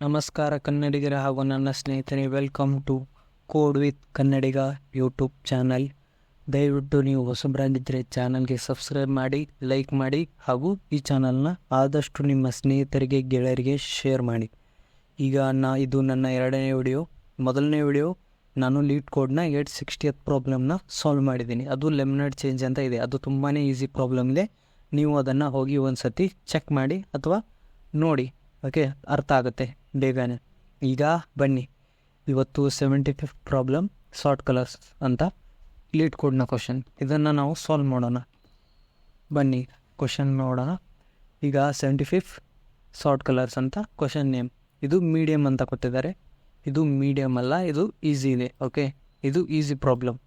ನಮಸ್ಕಾರ ಕನ್ನಡಿಗರ ಹಾಗೂ ನನ್ನ ಸ್ನೇಹಿತರೆ welcome to code with Kannadiga YouTube channel ದಯವಿಟ್ಟು ನೀವು ಹೊಸಬ್ರಾಗಿದ್ದರೆ ಚಾನಲ್ಗೆ ಸಬ್ಸ್ಕ್ರೈಬ್ ಮಾಡಿ ಲೈಕ್ ಮಾಡಿ ಹಾಗೂ ಈ ಚಾನಲ್ನ ಆದಷ್ಟು ನಿಮ್ಮ ಸ್ನೇಹಿತರಿಗೆ, ಗೆಳೆಯರಿಗೆ ಶೇರ್ ಮಾಡಿ. ಈಗ ನಾ, ಇದು ನನ್ನ ಎರಡನೇ ವಿಡಿಯೋ ಮೊದಲನೇ ವಿಡಿಯೋ ನಾನು ಲೀಡ್ ಕೋಡ್ನ ಏಟ್ ಸಿಕ್ಸ್ಟಿಯತ್ ಪ್ರಾಬ್ಲಮ್ನ ಸಾಲ್ವ್ ಮಾಡಿದ್ದೀನಿ. ಅದು ಲೆಮಿನೇಟ್ ಚೇಂಜ್ ಅಂತ ಇದೆ. ಅದು ತುಂಬಾ ಈಸಿ ಪ್ರಾಬ್ಲಮ್ ಇದೆ. ನೀವು ಅದನ್ನು ಹೋಗಿ ಒಂದು ಸತಿ ಚೆಕ್ ಮಾಡಿ ಅಥವಾ ನೋಡಿ ಓಕೆ ಅರ್ಥ ಆಗುತ್ತೆ. ಬೇಗನೆ ಈಗ ಬನ್ನಿ. ಇವತ್ತು seventy fifth problem sort colours ಅಂತ ಲೀಡ್ ಕೋಡ್ನ ಕ್ವಶನ್ ಇದನ್ನು ನಾವು ಸಾಲ್ವ್ ಮಾಡೋಣ. ಬನ್ನಿ ಕ್ವಶನ್ ನೋಡೋಣ. ಈಗ ಸೆವೆಂಟಿ ಫಿಫ್ತ್ ಶಾರ್ಟ್ ಕಲರ್ಸ್ ಅಂತ ಕ್ವಶನ್ ನೇಮ್ ಇದು ಮೀಡಿಯಮ್ ಅಂತ ಕೊಟ್ಟಿದ್ದಾರೆ. ಇದು ಮೀಡಿಯಮ್ ಅಲ್ಲ, ಇದು ಈಸಿ ಇದೆ ಓಕೆ ಇದು ಈಸಿ ಪ್ರಾಬ್ಲಮ್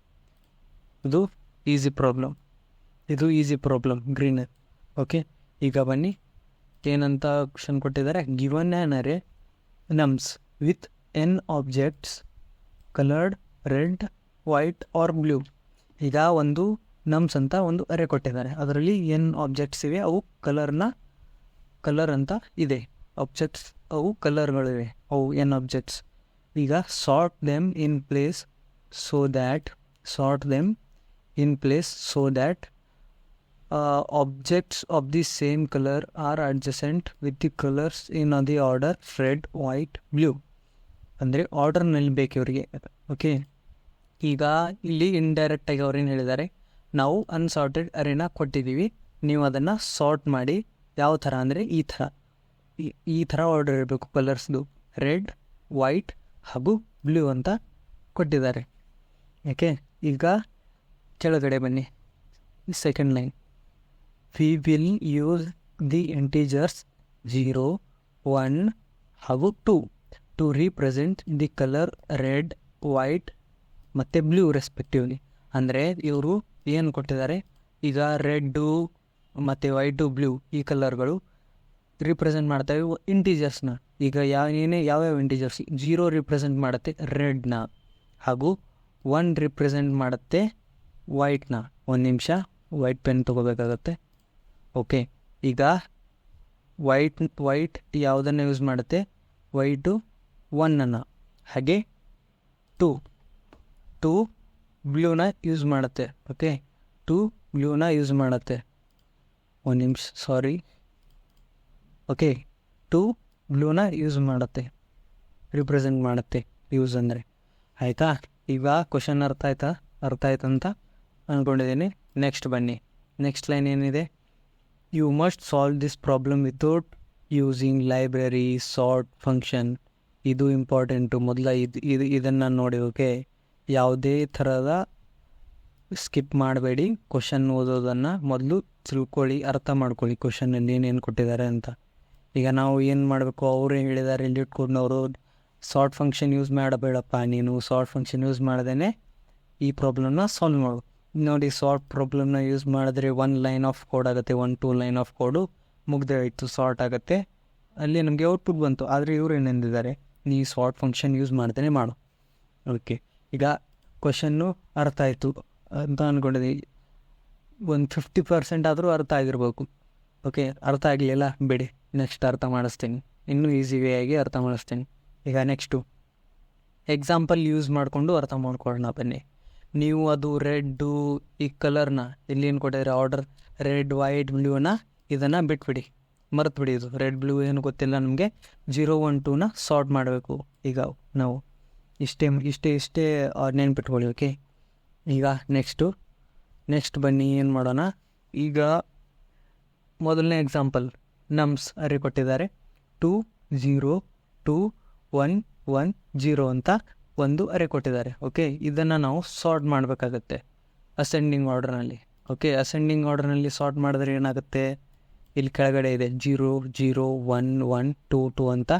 ಇದು ಈಸಿ ಪ್ರಾಬ್ಲಮ್ ಇದು ಈಸಿ ಪ್ರಾಬ್ಲಮ್ ಗ್ರೀನ್ ಓಕೆ ಈಗ ಬನ್ನಿ. ಏನಂತ ಕ್ವಶನ್ ಕೊಟ್ಟಿದ್ದಾರೆ? Given an nums with n objects coloured red white or blue ಈಗ ಒಂದು ನಮ್ಸ್ ಅಂತ ಒಂದು ಅರೆ ಕೊಟ್ಟಿದ್ದಾರೆ. ಅದರಲ್ಲಿ ಏನು ಆಬ್ಜೆಕ್ಟ್ಸ್ ಇವೆ, ಅವು ಕಲರ್ನ ಕಲರ್ ಅಂತ ಇದೆ. ಆಬ್ಜೆಕ್ಟ್ಸ್ ಅವು ಕಲರ್ಗಳಿವೆ ಅವು ಎನ್ ಆಬ್ಜೆಕ್ಟ್ಸ್ ಈಗ sort them in place so that sort them in place so that objects of the same colour are adjacent with the colours in the order red white blue ಅಂದರೆ ಆರ್ಡರ್ನಲ್ಲಿ ಬೇಕು ಇವರಿಗೆ okay ಈಗ ಇಲ್ಲಿ ಇಂಡೈರೆಕ್ಟಾಗಿ ಅವ್ರೇನು ಹೇಳಿದ್ದಾರೆ? ನಾವು ಅನ್ಸಾರ್ಟೆಡ್ ಅರೇನ ಕೊಟ್ಟಿದ್ದೀವಿ. ನೀವು ಅದನ್ನು ಸಾರ್ಟ್ ಮಾಡಿ. ಯಾವ ಥರ ಅಂದರೆ ಈ ಥರ. ಈ ಥರ ಆರ್ಡರ್ ಇರಬೇಕು ಕಲರ್ಸ್ದು ರೆಡ್ ವೈಟ್ ಹಾಗೂ ಬ್ಲೂ ಅಂತ ಕೊಟ್ಟಿದ್ದಾರೆ. ಓಕೆ ಈಗ ಕೆಳಗಡೆ ಬನ್ನಿ. Second line we will use the integers zero one ಹಾಗೂ two to represent the colour red white ಮತ್ತು ಬ್ಲೂ ರೆಸ್ಪೆಕ್ಟಿವ್ಲಿ ಅಂದರೆ ಇವರು ಏನು ಕೊಟ್ಟಿದ್ದಾರೆ? ಈಗ ರೆಡ್ಡು ಮತ್ತು ವೈಟು ಬ್ಲೂ ಈ ಕಲರ್ಗಳು ರಿಪ್ರೆಸೆಂಟ್ ಮಾಡ್ತವೆ ಇಂಟೀಜರ್ಸ್ನ ಈಗ ಯಾವ ಏನೇ ಯಾವ್ಯಾವ ಇಂಟೀಜರ್ಸ್ ಜೀರೋ ರಿಪ್ರೆಸೆಂಟ್ ಮಾಡುತ್ತೆ ರೆಡ್ನ ಹಾಗೂ ಒನ್ ರಿಪ್ರೆಸೆಂಟ್ ಮಾಡುತ್ತೆ ವೈಟ್ನ ಒಂದು ನಿಮಿಷ ವೈಟ್ ಪೆನ್ ತೊಗೋಬೇಕಾಗತ್ತೆ. ಓಕೆ. ಈಗ ವೈಟ್ ವೈಟ್ ಯಾವುದನ್ನು ಯೂಸ್ ಮಾಡುತ್ತೆ? ವೈಟು ಒನ್ನನ್ನು ಹಾಗೆ ಟೂ ಟು ಬ್ಲೂನ ಯೂಸ್ ಮಾಡುತ್ತೆ. ಓಕೆ. ಟು ಬ್ಲೂನ ಯೂಸ್ ಮಾಡುತ್ತೆ. ಒಂದು ನಿಮಿಷ ಸಾರಿ ಓಕೆ. ಟು ಬ್ಲೂನ ಯೂಸ್ ಮಾಡುತ್ತೆ. ರಿಪ್ರೆಸೆಂಟ್ ಮಾಡುತ್ತೆ ಯೂಸ್ ಅಂದರೆ. ಆಯಿತಾ? ಈಗ ಕ್ವಶನ್ ಅರ್ಥ ಆಯ್ತಾ? ಅರ್ಥ ಆಯ್ತಂತ ಅಂದ್ಕೊಂಡಿದ್ದೀನಿ ನೆಕ್ಸ್ಟ್ ಬನ್ನಿ. ನೆಕ್ಸ್ಟ್ ಲೈನ್ ಏನಿದೆ? You must solve this problem without using library sort function ಇದು ಇಂಪಾರ್ಟೆಂಟು ಮೊದಲ ಇದು ಇದು, ಇದನ್ನು ನೋಡಿ ಓಕೆ ಯಾವುದೇ ಥರದ ಸ್ಕಿಪ್ ಮಾಡಬೇಡಿ. ಕ್ವಶನ್ ಓದೋದನ್ನು ಮೊದಲು ತಿಳ್ಕೊಳ್ಳಿ, ಅರ್ಥ ಮಾಡ್ಕೊಳ್ಳಿ ಕ್ವಶನಲ್ಲಿ ಏನೇನು ಕೊಟ್ಟಿದ್ದಾರೆ ಅಂತ. ಈಗ ನಾವು ಏನು ಮಾಡಬೇಕು? ಅವರು ಹೇಳಿದ್ದಾರೆ ಇಲ್ಲಿ ಇಟ್ಕೊಂಡವರು ಸಾರ್ಟ್ ಫಂಕ್ಷನ್ ಯೂಸ್ ಮಾಡಬೇಡಪ್ಪ ನೀನು. ಸಾರ್ಟ್ ಫಂಕ್ಷನ್ ಯೂಸ್ ಮಾಡ್ದೇ ಈ ಪ್ರಾಬ್ಲಮ್ನ ಸಾಲ್ವ್ ಮಾಡು ನೋಡಿ ಸಾರ್ಟ್ ಪ್ರಾಬ್ಲಮ್ನ ಯೂಸ್ ಮಾಡಿದ್ರೆ ಒನ್ ಲೈನ್ ಆಫ್ ಕೋಡ್ ಆಗುತ್ತೆ one two line of code ಮುಗ್ದೇ ಆಯಿತು ಸಾರ್ಟ್ ಆಗುತ್ತೆ. ಅಲ್ಲಿ ನಮಗೆ ಔಟ್ಪುಟ್ ಬಂತು, ಆದರೆ ಇವರು ಏನಂದಿದ್ದಾರೆ ನೀ ಸಾರ್ಟ್ ಫಂಕ್ಷನ್ ಯೂಸ್ ಮಾಡ್ತೇನೆ ಮಾಡು. ಓಕೆ ಈಗ ಕ್ವಶನ್ನು ಅರ್ಥ ಆಯಿತು. ಅಂತ ಅಂದ್ಕೊಂಡಿದ್ದೆ ಒಂದು ಫಿಫ್ಟಿ ಪರ್ಸೆಂಟ್ ಆದರೂ ಅರ್ಥ ಆಗಿರ್ಬೇಕು. ಓಕೆ ಅರ್ಥ ಆಗಲಿಲ್ಲ, ಬಿಡಿ. ನೆಕ್ಸ್ಟ್ ಅರ್ಥ ಮಾಡಿಸ್ತೀನಿ. ಇನ್ನೂ ಈಸಿ ವೇ ಆಗಿ ಅರ್ಥ ಮಾಡಿಸ್ತೀನಿ. ಈಗ ನೆಕ್ಸ್ಟು ಎಕ್ಸಾಂಪಲ್ ಯೂಸ್ ಮಾಡಿಕೊಂಡು ಅರ್ಥ ಮಾಡ್ಕೊಳ್ಳೋಣ, ಬನ್ನಿ. ನೀವು ಅದು ರೆಡ್ಡು ಈ ಕಲರ್ನ ಏನು ಕೊಟ್ಟಿದ್ರೆ ಆರ್ಡರ್ ರೆಡ್, ವೈಟ್, ಬ್ಲೂನ ಇದನ್ನು ಬಿಟ್ಬಿಡಿ. ಮರೆತುಬಿಡಿ ಇದು. ರೆಡ್, ಬ್ಲೂ ಏನು ಗೊತ್ತಿಲ್ಲ ನಮಗೆ. ಜೀರೋ ಒನ್ ಟೂನ ಸಾರ್ಟ್ ಮಾಡಬೇಕು. ಈಗ ನಾವು ಇಷ್ಟೇ ಇಷ್ಟೇ ಇಷ್ಟೇ ನೆನ್ಪಿಟ್ಕೊಳ್ಳಿ, ಓಕೆ? ಈಗ ನೆಕ್ಸ್ಟು, ನೆಕ್ಸ್ಟ್ ಬನ್ನಿ, ಏನು ಮಾಡೋಣ? ಈಗ ಮೊದಲನೇ ಎಕ್ಸಾಂಪಲ್ ನಮ್ಸ್ ಅರೆ ಕೊಟ್ಟಿದ್ದಾರೆ. Two zero two, one one, zero ಅಂತ. ಒಂದು ಅರೆ ಕೊಟ್ಟಿದ್ದಾರೆ ಓಕೆ ಇದನ್ನು ನಾವು ಸಾರ್ಟ್ ಮಾಡಬೇಕಾಗತ್ತೆ ಅಸೆಂಡಿಂಗ್ ಆರ್ಡರ್ನಲ್ಲಿ ಓಕೆ ಅಸೆಂಡಿಂಗ್ ಆರ್ಡರ್ನಲ್ಲಿ ಸಾರ್ಟ್ ಮಾಡಿದ್ರೆ ಏನಾಗುತ್ತೆ? ಇಲ್ಲಿ ಕೆಳಗಡೆ ಇದೆ zero zero one one two two ಅಂತ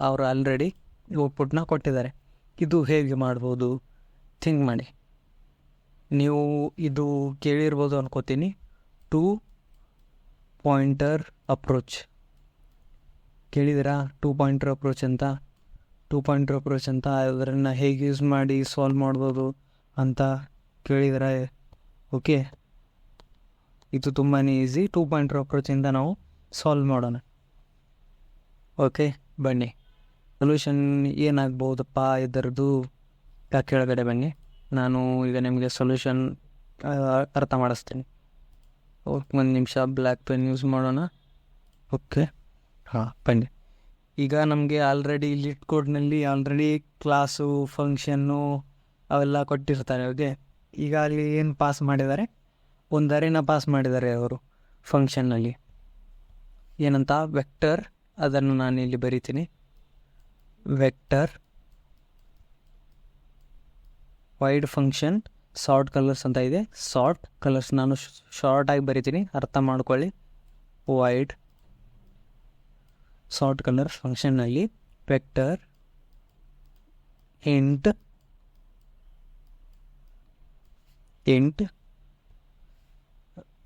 ಅವರು ಆಲ್ರೆಡಿ ಔಟ್ಪುಟ್ನ ಕೊಟ್ಟಿದ್ದಾರೆ. ಇದು ಹೇಗೆ ಮಾಡ್ಬೋದು? ಥಿಂಕ್ ಮಾಡಿ. ನೀವು ಇದು ಕೇಳಿರ್ಬೋದು ಅನ್ಕೋತೀನಿ. ಟೂ ಪಾಯಿಂಟರ್ ಅಪ್ರೋಚ್ ಕೇಳಿದಿರಾ ಟೂ ಪಾಯಿಂಟರ್ ಅಪ್ರೋಚ್ ಅಂತ? ಟೂ ಪಾಯಿಂಟ್ ಅಪ್ರೋಚ್ ಅಂತ ಅದನ್ನು ಹೇಗೆ ಯೂಸ್ ಮಾಡಿ ಸಾಲ್ವ್ ಮಾಡ್ಬೋದು ಅಂತ ಕೇಳಿದರೆ ಓಕೆ ಇದು ತುಂಬಾ ಈಸಿ ಟೂ ಪಾಯಿಂಟ್ ಅಪ್ರೋಚಿಂದ ನಾವು ಸಾಲ್ವ್ ಮಾಡೋಣ. ಓಕೆ ಬನ್ನಿ. ಸೊಲ್ಯೂಷನ್ ಏನಾಗ್ಬೋದಪ್ಪ ಇದರದ್ದು? ಕೆಳಗಡೆ ಬನ್ನಿ. ನಾನು ಈಗ ನಿಮಗೆ ಸೊಲ್ಯೂಷನ್ ಅರ್ಥ ಮಾಡಿಸ್ತೀನಿ. ಓಕೆ ಒಂದು ನಿಮಿಷ ಬ್ಲ್ಯಾಕ್ ಪೆನ್ ಯೂಸ್ ಮಾಡೋಣ. ಓಕೆ ಹಾಂ, ಬನ್ನಿ. ಈಗ ನಮಗೆ ಆಲ್ರೆಡಿ ಲಿಟ್ ಕೋಡ್ನಲ್ಲಿ ಆಲ್ರೆಡಿ ಕ್ಲಾಸು ಫಂಕ್ಷನ್ನು ಅವೆಲ್ಲ ಕೊಟ್ಟಿರ್ತಾರೆ ಓಕೆ ಈಗ ಅಲ್ಲಿ ಏನು ಪಾಸ್ ಮಾಡಿದ್ದಾರೆ? ಒಂದು ಅರೇನ ಪಾಸ್ ಮಾಡಿದ್ದಾರೆ ಅವರು ಫಂಕ್ಷನ್ನಲ್ಲಿ ಏನಂತ? ವೆಕ್ಟರ್ ಅದನ್ನು ನಾನು ಇಲ್ಲಿ ಬರಿತೀನಿ. Vector void function sort colours ಅಂತ ಇದೆ. ಸಾರ್ಟ್ ಕಲರ್ಸ್ ನಾನು ಶಾರ್ಟಾಗಿ ಬರಿತೀನಿ. ಅರ್ಥ ಮಾಡ್ಕೊಳ್ಳಿ. Void sort colour ಫಂಕ್ಷನ್ನಲ್ಲಿ vector int int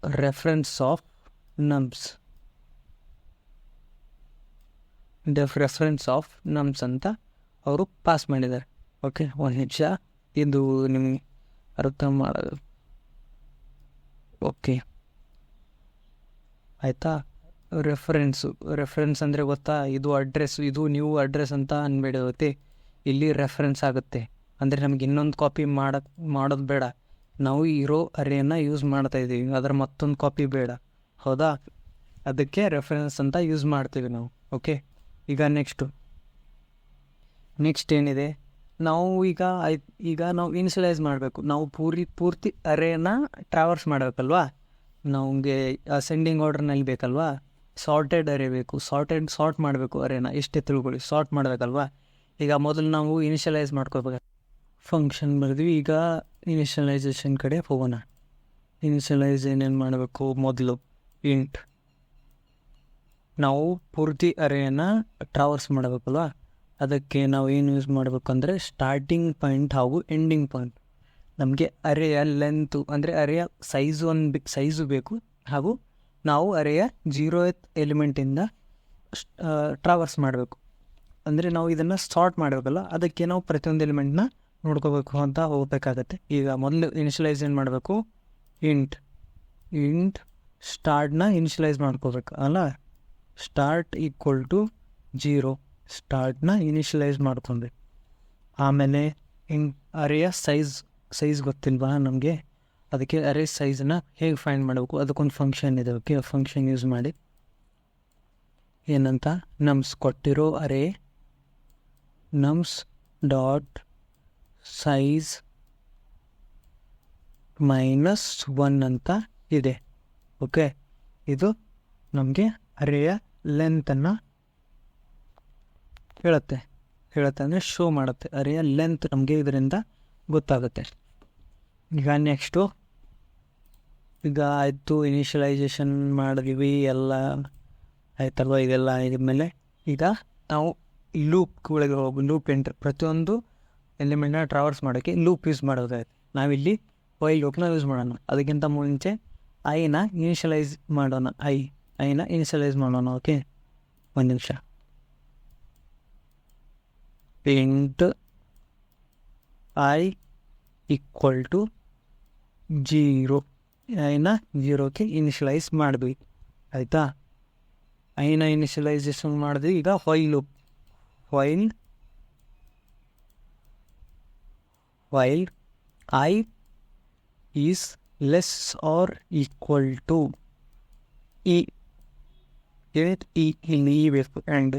reference of nums def reference of nums ಅಂತ ಅವರು ಪಾಸ್ ಮಾಡಿದ್ದಾರೆ. ಓಕೆ ಒಂದು ನಿಮಿಷ. ಇದು ನಿಮಗೆ ಅರ್ಥ ಮಾಡೋದು ಓಕೆ ಆಯಿತಾ? ರೆಫರೆನ್ಸು ರೆಫರೆನ್ಸ್ ಅಂದರೆ ಗೊತ್ತಾ? ಇದು ಅಡ್ರೆಸ್ ಇದು ನೀವು ಅಡ್ರೆಸ್ ಅಂತ ಅನ್ಬೇಡಿ ಗೊತ್ತಿ ಇಲ್ಲಿ ರೆಫರೆನ್ಸ್ ಆಗುತ್ತೆ. ಅಂದರೆ ನಮ್ಗೆ ಇನ್ನೊಂದು ಕಾಪಿ ಮಾಡೋದು ಮಾಡೋದು ಬೇಡ. ನಾವು ಇರೋ ಅರೇನ ಯೂಸ್ ಮಾಡ್ತಾ ಇದ್ದೀವಿ ಅದರ ಮತ್ತೊಂದು ಕಾಪಿ ಬೇಡ. ಹೌದಾ? ಅದಕ್ಕೆ ರೆಫರೆನ್ಸ್ ಅಂತ ಯೂಸ್ ಮಾಡ್ತೀವಿ ನಾವು. ಓಕೆ ಈಗ ನೆಕ್ಸ್ಟು ನೆಕ್ಸ್ಟ್ ಏನಿದೆ? ನಾವು ಈಗ ಈಗ ನಾವು ಇನ್ಸುಲೈಸ್ ಮಾಡಬೇಕು. ನಾವು ಪೂರಿ, ಪೂರ್ತಿ ಅರೇನ ಟ್ರಾವರ್ಸ್ ಮಾಡಬೇಕಲ್ವಾ? ನಮಗೆ ಸೆಂಡಿಂಗ್ ಆರ್ಡರ್ನಲ್ಲಿ ಬೇಕಲ್ವಾ? ಸಾರ್ಟೆಡ್ ಅರೇ ಬೇಕು ಸಾರ್ಟೆಡ್ ಸಾರ್ಟ್ ಮಾಡಬೇಕು ಅರೇನ ಇಷ್ಟೇ ತಿಳ್ಕೊಳ್ಳಿ ಸಾರ್ಟ್ ಮಾಡಬೇಕಲ್ವಾ? ಈಗ ಮೊದಲು ನಾವು ಇನಿಷಿಯಲೈಸ್ ಮಾಡ್ಕೋಬೇಕು ಫಂಕ್ಷನ್ ಬರೆದ್ವಿ, ಈಗ ಇನಿಷಿಯಲೈಸೇಷನ್ ಕಡೆ ಹೋಗೋಣ. ಇನಿಷಿಯಲೈಸ್ ಏನೇನು ಮಾಡಬೇಕು? ಮೊದಲು ಇಂಟ್ ನಾವು ಪೂರ್ತಿ ಅರೆಯನ್ನು ಟ್ರಾವರ್ಸ್ ಮಾಡಬೇಕಲ್ವಾ? ಅದಕ್ಕೆ ನಾವು ಏನು ಯೂಸ್ ಮಾಡಬೇಕಂದ್ರೆ ಸ್ಟಾರ್ಟಿಂಗ್ ಪಾಯಿಂಟ್ ಹಾಗೂ ಎಂಡಿಂಗ್ ಪಾಯಿಂಟ್ ನಮಗೆ ಅರೆಯ ಲೆಂತು ಅಂದರೆ ಅರೆಯ ಸೈಜು ಒಂದು ಸೈಜು ಬೇಕು ಹಾಗೂ ನಾವು ಅರೆಯ ಜೀರೋ ಎತ್ ಎಲಿಮೆಂಟಿಂದ ಟ್ರಾವರ್ಸ್ ಮಾಡಬೇಕು. ಅಂದರೆ ನಾವು ಇದನ್ನು ಸ್ಟಾರ್ಟ್ ಮಾಡಬೇಕಲ್ಲ, ಅದಕ್ಕೆ ನಾವು ಪ್ರತಿಯೊಂದು ಎಲಿಮೆಂಟ್ನ ನೋಡ್ಕೋಬೇಕು ಅಂತ ಹೋಗಬೇಕಾಗತ್ತೆ. ಈಗ ಮೊದಲು ಇನಿಷಿಯಲೈಸ್ ಏನು ಮಾಡಬೇಕು? ಇಂಟ್ ಇಂಟ್ ಸ್ಟಾರ್ಟ್ನ ಇನಿಷಿಯಲೈಸ್ ಮಾಡ್ಕೋಬೇಕು, ಅಲ್ಲ? ಸ್ಟಾರ್ಟ್ ಈಕ್ವಲ್ ಟು ಜೀರೋ ಸ್ಟಾರ್ಟ್ನ ಇನಿಷಿಯಲೈಸ್ ಮಾಡ್ಕೊಂಡೆ. ಆಮೇಲೆ ಇನ್ ಅರೆಯ ಸೈಜ್ ಸೈಜ್ ಗೊತ್ತಿಲ್ವಾ ನಮಗೆ? ಅದಕ್ಕೆ ಅರೇ ಸೈಜನ್ನ ಹೇಗೆ ಫೈಂಡ್ ಮಾಡಬೇಕು? ಅದಕ್ಕೊಂದು ಫಂಕ್ಷನ್ ಇದೆ ಓಕೆ ಫಂಕ್ಷನ್ ಯೂಸ್ ಮಾಡಿ. ಏನಂತ? ನಮ್ಸ್ ಕೊಟ್ಟಿರೋ array nums dot size minus one ಅಂತ ಇದೆ ಓಕೆ ಇದು ನಮಗೆ ಅರೆಯ ಲೆಂತನ್ನು ಹೇಳುತ್ತೆ. ಹೇಳುತ್ತೆ ಅಂದರೆ ಶೋ ಮಾಡುತ್ತೆ. ಅರೆಯ ಲೆಂತ್ ನಮಗೆ ಇದರಿಂದ ಗೊತ್ತಾಗುತ್ತೆ. ಈಗ ನೆಕ್ಸ್ಟು ಈಗ ಆಯಿತು ಇನಿಷಿಯಲೈಸೇಷನ್ ಮಾಡಿದ್ವಿ, ಎಲ್ಲ ಆಯ್ತಲ್ವ ಇದೆಲ್ಲ ಆಗಿದ್ಮೇಲೆ ಈಗ ನಾವು ಲೂಪ್ ಒಳಗೆ ಹೋಗಿ ಲೂಪ್ ಎಂಟ್ರ್ ಪ್ರತಿಯೊಂದು ಎಲಿಮೆಂಟ್ನ ಟ್ರಾವರ್ಸ್ ಮಾಡೋಕ್ಕೆ ಲೂಪ್ ಯೂಸ್ ಮಾಡೋದಾಯ್ತು. ನಾವಿಲ್ಲಿ ವೈ ಲೂಪ್ನ ಯೂಸ್ ಮಾಡೋಣ. ಅದಕ್ಕಿಂತ ಮುಂಚೆ ಐನ ಇನಿಷಿಯಲೈಸ್ ಮಾಡೋಣ. ಐ ಐನ ಇನಿಷಿಯಲೈಸ್ ಮಾಡೋಣ ಓಕೆ ಒಂದು ನಿಮಿಷ. ಎಂಟು ಐ ಈಕ್ವಲ್ ಟು ಜೀರೋ ಐನ ಜೀರೋಕ್ಕೆ ಇನಿಷಿಯಲೈಸ್ ಮಾಡಿದ್ವಿ. ಆಯಿತಾ? ಐನ ಇನಿಷಿಯಲೈಸೇಷನ್ ಮಾಡಿದ್ವಿ? ಈಗ ಹೊಯ್ಲು ಹೊಯ್ಲ್ while i is less or equal to e ಏನಿತ್ತು ಇ ಇಲ್ಲಿ ಇ ಬೇಕು ಆ್ಯಂಡ್